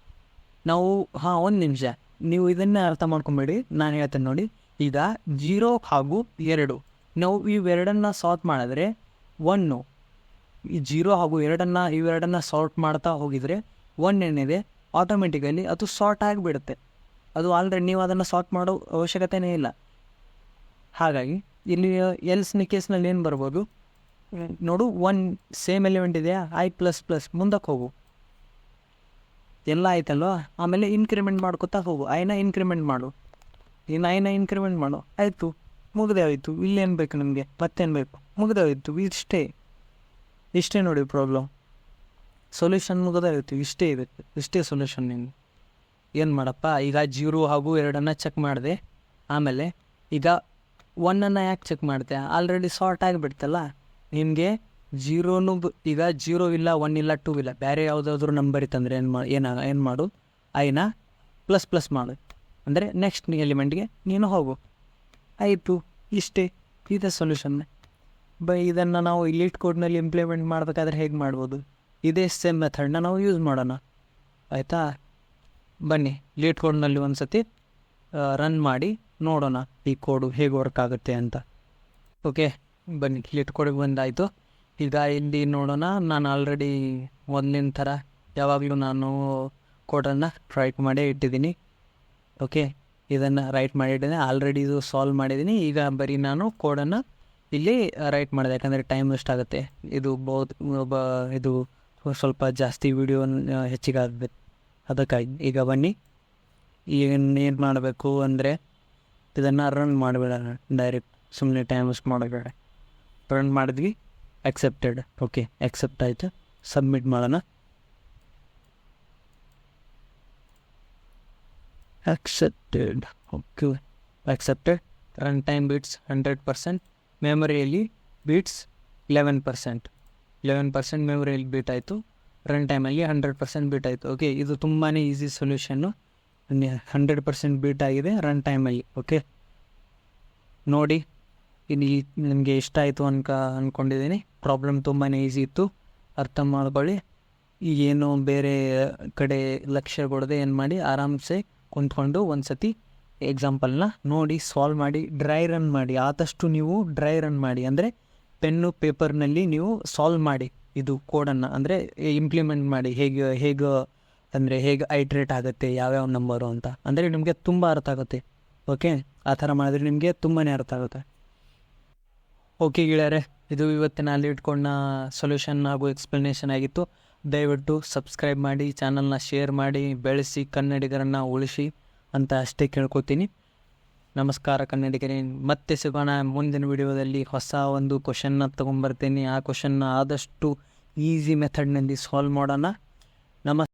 ನಾವು ಹಾಂ ಒಂದು ನಿಮಿಷ. ನೀವು ಇದನ್ನೇ ಅರ್ಥ ಮಾಡ್ಕೊಂಬೇಡಿ. ನಾನು ಹೇಳ್ತೇನೆ ನೋಡಿ. ಈಗ ಜೀರೋ ಹಾಗೂ ಎರಡು. ನಾವು ಇವೆರಡನ್ನ ಸಾಲ್ಟ್ ಮಾಡಿದ್ರೆ ಒನ್ನು ಈ ಜೀರೋ ಹಾಗೂ ಎರಡನ್ನು ಇವೆರಡನ್ನ ಸಾಲ್ಟ್ ಮಾಡ್ತಾ ಹೋಗಿದರೆ ಒನ್ ಏನಿದೆ? ಆಟೋಮೆಟಿಕಲಿ ಅದು ಸಾರ್ಟ್ ಆಗಿಬಿಡುತ್ತೆ. ಅದು ಆಲ್ರೆಡಿ ನೀವು ಅದನ್ನು ಸಾಲ್ಟ್ ಮಾಡೋ ಅವಶ್ಯಕತೆಯೇ ಇಲ್ಲ. ಹಾಗಾಗಿ ಇಲ್ಲಿ ಎಲ್ಸ್ನ ಕೇಸ್ನಲ್ಲಿ ಏನು ಬರ್ಬೋದು? ನೋಡು ಒನ್ ಸೇಮ್ ಎಲಿಮೆಂಟ್ ಇದೆಯಾ? ಐ ಪ್ಲಸ್ ಪ್ಲಸ್ ಮುಂದಕ್ಕೆ ಹೋಗು. ಎಲ್ಲ ಆಯ್ತಲ್ವ? ಆಮೇಲೆ ಇನ್ಕ್ರಿಮೆಂಟ್ ಮಾಡ್ಕೊತಾ ಹೋಗು. ಐನ ಇನ್ಕ್ರಿಮೆಂಟ್ ಮಾಡು. ಇನ್ನು ಐನ ಇನ್ಕ್ರಿಮೆಂಟ್ ಮಾಡು. ಆಯಿತು. ಮುಗಿದೇ ಹೋಯ್ತು. ಇಲ್ಲೇನು ಬೇಕು ನಿಮಗೆ? ಮತ್ತೇನು ಬೇಕು? ಮುಗಿದೇ ಹೋಯ್ತು. ಇಷ್ಟೇ. ಇಷ್ಟೇ ನೋಡಿ ಪ್ರಾಬ್ಲಮ್ ಸೊಲ್ಯೂಷನ್ ಮುಗಿದೇ ಹೋಯ್ತು. ಇಷ್ಟೇ ಇದೆ. ಇಷ್ಟೇ ಸೊಲ್ಯೂಷನ್ ನಿಮ್ಗೆ ಏನು ಮಾಡಪ್ಪ? ಈಗ ಜೀರೋ ಹಾಗೂ ಎರಡನ್ನು ಚೆಕ್ ಮಾಡಿದೆ. ಆಮೇಲೆ ಈಗ ಒನ್ನನ್ನು ಯಾಕೆ ಚೆಕ್ ಮಾಡಿದೆ? ಆಲ್ರೆಡಿ ಸಾರ್ಟ್ ಆಗಿಬಿಡ್ತಲ್ಲ? ನಿಮಗೆ ಜೀರೋನು ಈಗ ಜೀರೋ ಇಲ್ಲ ಒನ್ ಇಲ್ಲ ಟೂ ಇಲ್ಲ. ಬೇರೆ ಯಾವುದಾದ್ರೂ ನಂಬರ್ ಇತ್ತಂದರೆ ಏನು ಮಾ ಏನ ಏನು ಮಾಡು? ಐನ ಪ್ಲಸ್ ಪ್ಲಸ್ ಮಾಡು. ಅಂದರೆ ನೆಕ್ಸ್ಟ್ ಎಲಿಮೆಂಟ್ಗೆ ನೀನು ಹೋಗು. ಆಯಿತು. ಇಷ್ಟೇ. ಇದೆ ಸೊಲ್ಯೂಷನ್ ಬೈ, ಇದನ್ನು ನಾವು ಇಲಿಟ್ ಕೋಡ್ನಲ್ಲಿ ಇಂಪ್ಲಿಮೆಂಟ್ ಮಾಡಬೇಕಾದ್ರೆ ಹೇಗೆ ಮಾಡ್ಬೋದು? ಇದೇ ಸೇಮ್ ಮೆಥಡ್ನ ನಾವು ಯೂಸ್ ಮಾಡೋಣ. ಆಯಿತಾ? ಬನ್ನಿ. ಲೀಟ್ ಕೋಡ್ನಲ್ಲಿ ಒಂದು ಸತಿ ರನ್ ಮಾಡಿ ನೋಡೋಣ ಈ ಕೋಡು ಹೇಗೆ ವರ್ಕ್ ಆಗುತ್ತೆ ಅಂತ. ಓಕೆ ಬನ್ನಿ. ಲೀಟ್ ಕೋಡಿಗೆ ಬಂದಾಯಿತು. ಈಗ ಇಲ್ಲಿ ನೋಡೋಣ. ನಾನು ಆಲ್ರೆಡಿ ಒಂದಿನ ಥರ ಯಾವಾಗಲೂ ನಾನು ಕೋಡನ್ನು ರೈಟ್ ಮಾಡೇ ಇಟ್ಟಿದ್ದೀನಿ. ಓಕೆ ಇದನ್ನು ರೈಟ್ ಮಾಡಿಟ್ಟಿದ್ದೀನಿ ಆಲ್ರೆಡಿ ಇದು ಸಾಲ್ವ್ ಮಾಡಿದ್ದೀನಿ. ಈಗ ಬರೀ ನಾನು ಕೋಡನ್ನು ಇಲ್ಲಿ ರೈಟ್ ಮಾಡಿದೆ. ಯಾಕಂದರೆ ಟೈಮ್ ವೇಸ್ಟ್ ಆಗುತ್ತೆ. ಇದು ಬಹುತ್ ಒಬ್ಬ, ಇದು ಸ್ವಲ್ಪ ಜಾಸ್ತಿ ವೀಡಿಯೋ ಹೆಚ್ಚಿಗೆ ಆಗಬೇಕು ಅದಕ್ಕಾಗಿ. ಈಗ ಬನ್ನಿ. ಏನು ಏನು ಮಾಡಬೇಕು ಅಂದರೆ ಇದನ್ನು ರನ್ ಮಾಡಬೇಡ ಡೈರೆಕ್ಟ್ ಸುಮ್ಮನೆ ಟೈಮ್ ವೇಸ್ಟ್ ಮಾಡಬೇಡ ರನ್ ಮಾಡಿದ್ವಿ. ಅಕ್ಸೆಪ್ಟೆಡ್ ಓಕೆ ಅಕ್ಸೆಪ್ಟ್ ಆಯಿತು. ಸಬ್ಮಿಟ್ ಮಾಡೋಣ. Accepted. Okay accepted run time beats hundred percent ಮೆಮೊರಿಯಲ್ಲಿ beats eleven percent eleven percent ಮೆಮೊರಿಯಲ್ಲಿ beat ಆಯಿತು. ರನ್ ಟೈಮಲ್ಲಿ ಹಂಡ್ರೆಡ್ ಪರ್ಸೆಂಟ್ ಬೀಟ್ ಆಯಿತು. ಓಕೆ ಇದು ತುಂಬಾ ಈಸಿ ಸೊಲ್ಯೂಷನ್ನು ಹಂಡ್ರೆಡ್ ಪರ್ಸೆಂಟ್ ಬೀಟ್ ಆಗಿದೆ ರನ್ ಟೈಮಲ್ಲಿ ಓಕೆ ನೋಡಿ. ಇಲ್ಲಿ ನಿಮಗೆ ಇಷ್ಟ ಆಯಿತು ಅನ್ಕ ಅಂದ್ಕೊಂಡಿದ್ದೀನಿ ಪ್ರಾಬ್ಲಮ್ ತುಂಬಾ ಈಸಿ ಇತ್ತು. ಅರ್ಥ ಮಾಡ್ಕೊಳ್ಳಿ. ಏನು ಬೇರೆ ಕಡೆ ಲಕ್ಷ್ಯ ಕೊಡದೆ ಏನು ಮಾಡಿ, ಆರಾಮ್ಸೆ ಕುಂತ್ಕೊಂಡು ಒಂದು ಸತಿ ಎಕ್ಸಾಂಪಲ್ನ ನೋಡಿ ಸಾಲ್ವ್ ಮಾಡಿ ಡ್ರೈ ರನ್ ಮಾಡಿ. ಆದಷ್ಟು ನೀವು ಡ್ರೈ ರನ್ ಮಾಡಿ. ಅಂದರೆ ಪೆನ್ನು ಪೇಪರ್ನಲ್ಲಿ ನೀವು ಸಾಲ್ವ್ ಮಾಡಿ ಇದು ಕೋಡನ್ನು ಅಂದರೆ ಇಂಪ್ಲಿಮೆಂಟ್ ಮಾಡಿ. ಹೇಗೆ ಹೇಗೆ, ಅಂದರೆ ಹೇಗೆ ಐಟ್ರೇಟ್ ಆಗುತ್ತೆ, ಯಾವ್ಯಾವ ನಂಬರು ಅಂತ. ಅಂದರೆ ನಿಮಗೆ ತುಂಬ ಅರ್ಥ ಆಗುತ್ತೆ. ಓಕೆ ಆ ಥರ ಮಾಡಿದ್ರೆ ನಿಮಗೆ ತುಂಬಾ ಅರ್ಥ ಆಗುತ್ತೆ. ಓಕೆ ಗೆಳೆಯರೆ, ಇದು ಇವತ್ತಿನ ಅಲ್ಲಿ ಇಟ್ಕೊಂಡ ಸೊಲ್ಯೂಷನ್ ಹಾಗೂ ಎಕ್ಸ್ಪ್ಲನೇಷನ್ ಆಗಿತ್ತು. ದಯವಿಟ್ಟು ಸಬ್ಸ್ಕ್ರೈಬ್ ಮಾಡಿ ಚಾನಲ್ನ ಶೇರ್ ಮಾಡಿ, ಬೆಳೆಸಿ, ಕನ್ನಡಿಗರನ್ನು ಉಳಿಸಿ ಅಂತ ಅಷ್ಟೇ ಕೇಳ್ಕೊತೀನಿ. ನಮಸ್ಕಾರ ಕನ್ನಡಿಗರೇ, ಮತ್ತೆ ಸಿಗೋಣ ಮುಂದಿನ ವಿಡಿಯೋದಲ್ಲಿ ಹೊಸ ಒಂದು ಕ್ವಶನ್ನ ತೊಗೊಂಬರ್ತೀನಿ ಆ ಕ್ವಶನ್ನ ಆದಷ್ಟು ಈಸಿ ಮೆಥಡ್ನಲ್ಲಿ ಸಾಲ್ವ್ ಮಾಡೋಣ. ನಮಸ್